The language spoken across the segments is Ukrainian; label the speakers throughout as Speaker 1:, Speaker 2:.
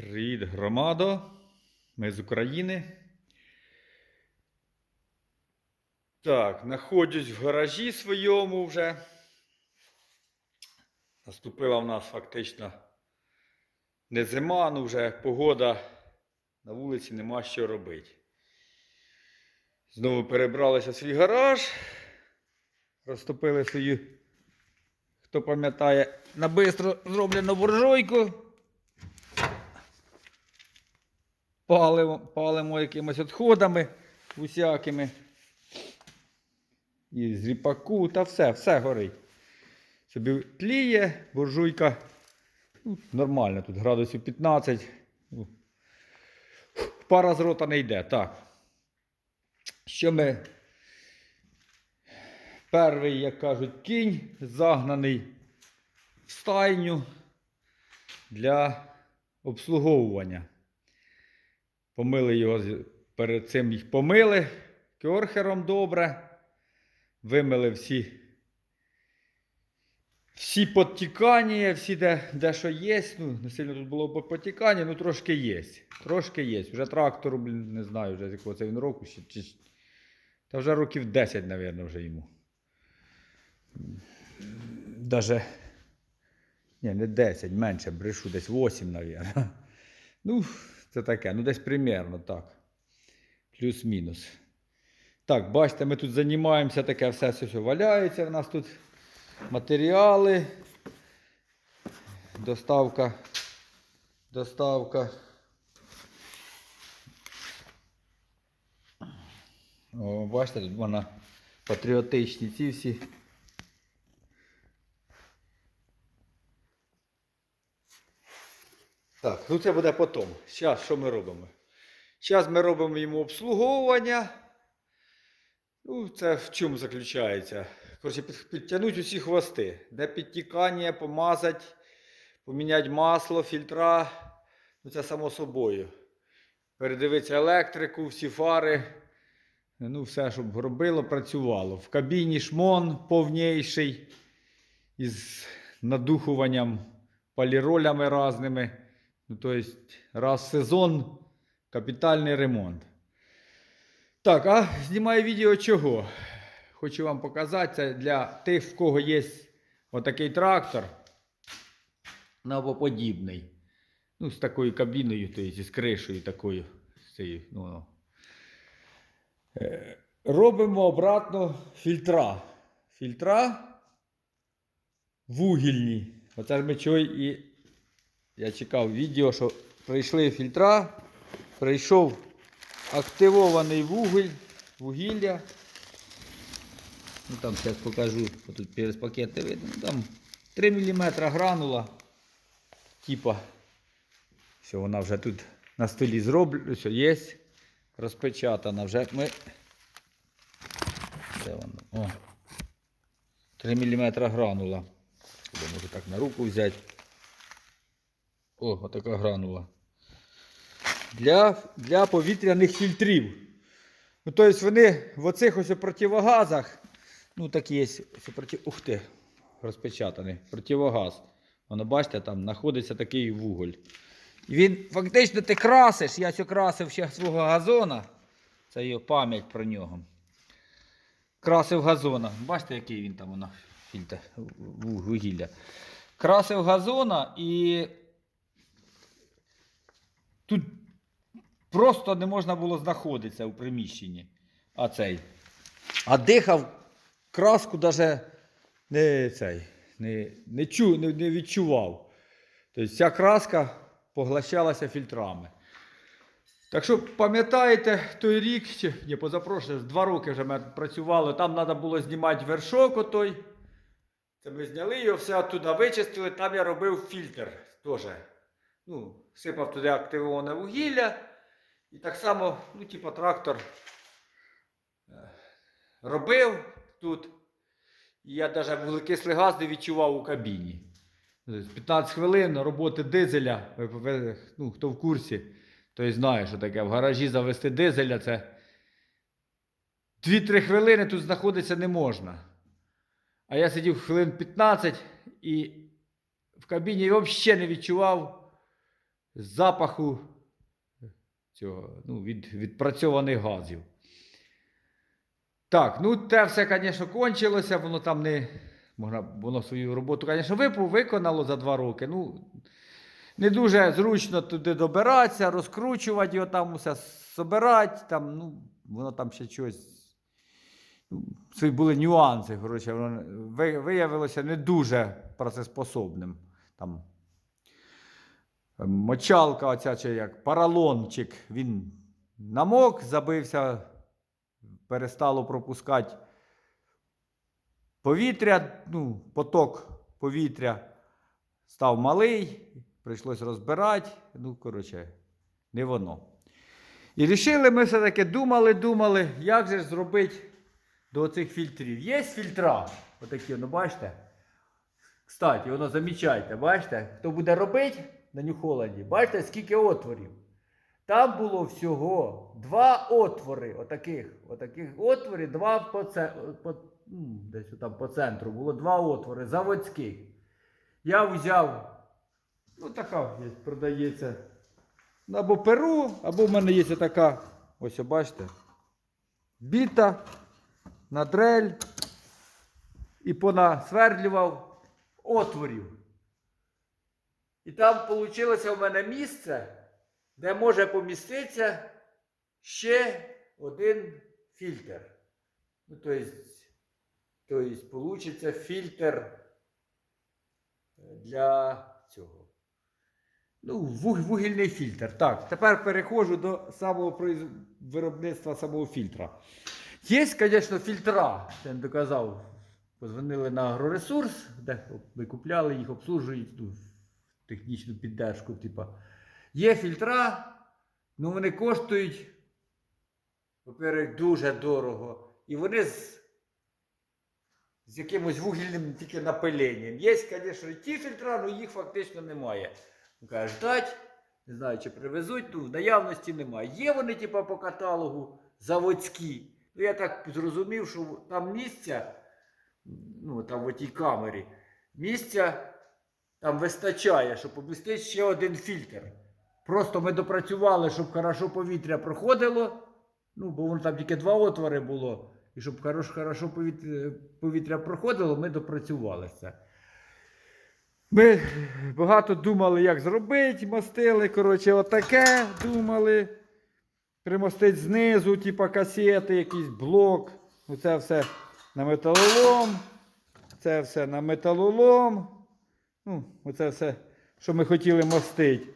Speaker 1: Привіт, громадо. Ми з України. Так, знаходжусь в гаражі своєму вже. Наступила в нас фактично не зима, ну вже погода. На вулиці нема що робити. Знову перебралися в свій гараж. Розтопили свою, хто пам'ятає, на бистро зроблену буржуйку. Палимо, палимо якимись відходами усякими. І з ріпаку, та все, все горить. Собі тліє, буржуйка. Ну, нормально, тут градусів 15. Ну, Пара з рота не йде. Так. Що ми. Перший, як кажуть, кінь загнаний в стайню для обслуговування. Помили його, перед цим їх помили кьорхером добре. Вимили всі, всі підтікання, всі, де, де що є. Ну, не сильно тут було потікання, ну трошки є. Трошки є. Вже трактору, блін, не знаю, вже з якого це він року. Ще, чи, та вже років 10, мабуть, вже йому. Даже. Ні, не 10, менше, брешу, десь 8, мабуть. Ну, це таке, ну десь примерно так. Плюс-мінус. Так, бачите, ми тут займаємося, таке все, все, все валяється. У нас тут матеріали. Доставка. Доставка. О, бачите, тут вона патріотичні ці всі. Так, ну це буде потім. Зараз що ми робимо? Зараз ми робимо йому обслуговування. Ну, це в чому заключається? Коротше, під, підтягнути усі хвости. Де підтікання, помазати, поміняти масло, фільтра. Ну, це само собою. Передивитися електрику, всі фари. Ну, все, щоб робило, працювало. В кабіні шмон повніший із надухуванням, поліролями різними. Ну, тобто, раз в сезон капітальний ремонт. Так, а знімаю відео чого? Хочу вам показати це для тих, в кого є отакий трактор новоподібний. Ну, з такою кабіною, тобто, з кришею такою. З цією, ну, ну. Е, Робимо обратно фільтра. Фільтра вугільні. Оце ж ми чого і я чекав відео, що прийшли фільтра, прийшов активований вугіль, вугілля. Ну, там зараз покажу, тут через пакети видно. Ну, Там 3 мм гранула. Типа. Все, вона вже тут на столі зроблена, все є. Розпечатана вже ми. Де вона? О. 3 мм гранула. Можу так на руку взяти. О, отака гранула. Для, для повітряних фільтрів. Ну, тобто вони в оцих ось противогазах, ну такі є, проти... ух ти, розпечатаний, противогаз. Воно, бачите, там знаходиться такий вуголь. І він фактично ти красиш, я цю красив ще свого газона. Це його пам'ять про нього. Красив газона. Бачите, який він там воно, фільтр, вугілля. Красив газона і тут просто не можна було знаходитися у приміщенні. А цей. А дихав краску навіть не цей, не, не, чу, не, не відчував. Тобто ця краска поглощалася фільтрами. Так що пам'ятаєте той рік, чи ні, позапрошле, два роки вже ми працювали, там треба було знімати вершок отой. Це ми зняли його, все оттуда вичистили, там я робив фільтр теж. Ну, сипав туди активоване вугілля. І так само, ну, типу, трактор е, робив тут. І я навіть вуглекислий газ не відчував у кабіні. Тобто 15 хвилин роботи дизеля. Ну, хто в курсі, той знає, що таке. В гаражі завести дизеля це 2-3 хвилини тут знаходитися не можна. А я сидів хвилин 15 і в кабіні взагалі не відчував запаху цього, ну, від відпрацьованих газів. Так, ну те все, звісно, кончилося, воно там не. Можна, воно свою роботу, звісно, виконало за два роки. Ну, не дуже зручно туди добиратися, розкручувати його там усе собирати. Там, ну, воно там ще щось. Ну, були нюанси. Коротше, воно виявилося не дуже працеспособним. Там, мочалка, оця чи як паралончик, він намок, забився, перестало пропускати повітря, ну, поток повітря став малий, прийшлось розбирати. Ну, коротше, не воно. І рішили ми все-таки думали, думали, як же зробити до цих фільтрів. Є фільтра, отакі, ну бачите? Кстати, воно замічайте, бачите, хто буде робити на Нью-Холланді, бачите, скільки отворів. Там було всього два отвори, отаких, отаких отворів, два по, по, десь там по центру було два отвори заводських. Я взяв, ну така продається. Або перу, або в мене є така, ось бачите, біта на дрель і понасвердлював отворів. І там вийшло в мене місце, де може поміститися ще один фільтр. Ну, то есть, то есть, получиться фільтр для цього. Ну, вугільний фільтр. Так, тепер переходжу до самого виробництва самого фільтра. Є, звісно, фільтра, я доказав. Позвонили на агроресурс, де ми купляли їх, обслужують ну, технічну піддержку. Типа. Є фільтра, ну вони коштують, по-перше, дуже дорого. І вони з, з якимось вугільним тільки напиленням. Є, звісно, ті фільтра, але їх фактично немає. Ну, Каже, ждать, не знаю, чи привезуть, ну, в наявності немає. Є вони, типа, по каталогу заводські. Ну, я так зрозумів, що там місця, ну, там в тій камері, місця там вистачає, щоб помістити ще один фільтр. Просто ми допрацювали, щоб хорошо повітря проходило. Ну, бо воно там тільки два отвори було. І щоб хорошо, хорошо повітря, повітря проходило, ми допрацювали це. Ми багато думали, як зробити, мастили. Коротше, отаке думали. Примостити знизу, типа касети, якийсь блок. Ну, це все на металолом. Це все на металолом. Ну, оце все, що ми хотіли мостити.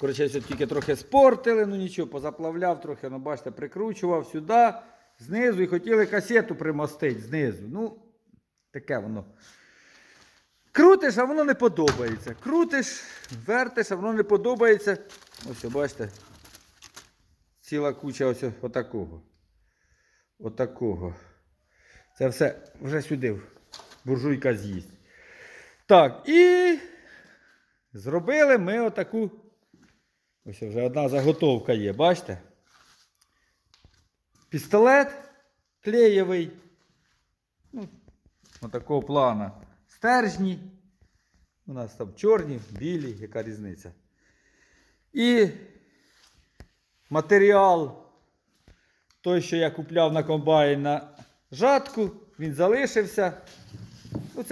Speaker 1: Коротше, все тільки трохи спортили, ну нічого, позаплавляв трохи, ну бачите, прикручував сюди, знизу і хотіли касету примостити знизу. Ну, таке воно. Крутиш, а воно не подобається. Крутиш, вертиш, а воно не подобається. Ось, бачите. Ціла куча ось отакого. Отакого. Це все вже сюди буржуйка з'їсть. Так, і зробили ми отаку. Ось вже одна заготовка є, бачите? Пістолет клеєвий. Ну, отакого плана. Стержні. У нас там чорні, білі, яка різниця. І матеріал, той, що я купляв на комбайн на жатку, він залишився. Ну,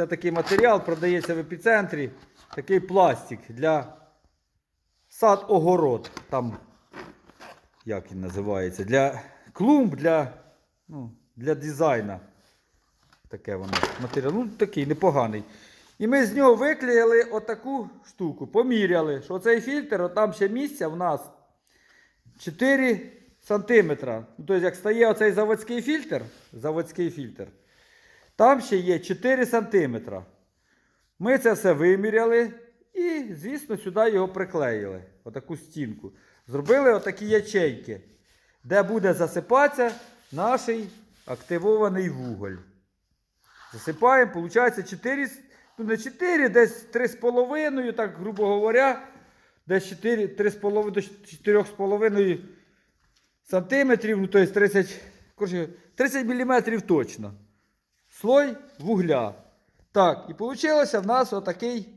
Speaker 1: це, такий матеріал, продається в епіцентрі. Такий пластик для сад-огород. Там, як він називається? Для клумб, для, ну, для дизайну. Таке воно. Матеріал. Ну, такий непоганий. І ми з нього виклеїли отаку штуку, поміряли, що цей фільтр, от там ще місця в нас 4 сантиметра. Ну, тобто, як стає оцей заводський фільтр, заводський фільтр, там ще є 4 сантиметра. Ми це все виміряли і, звісно, сюди його приклеїли. Отаку стінку. Зробили отакі ячейки, де буде засипатися наш активований вуголь. Засипаємо, виходить 4, ну не 4, десь 3,5, так грубо говоря, десь 4, 3,5 до 4,5 сантиметрів, ну тобто 30, коротше, 30 мм точно. Слой вугля. Так, і вийшло в нас отакий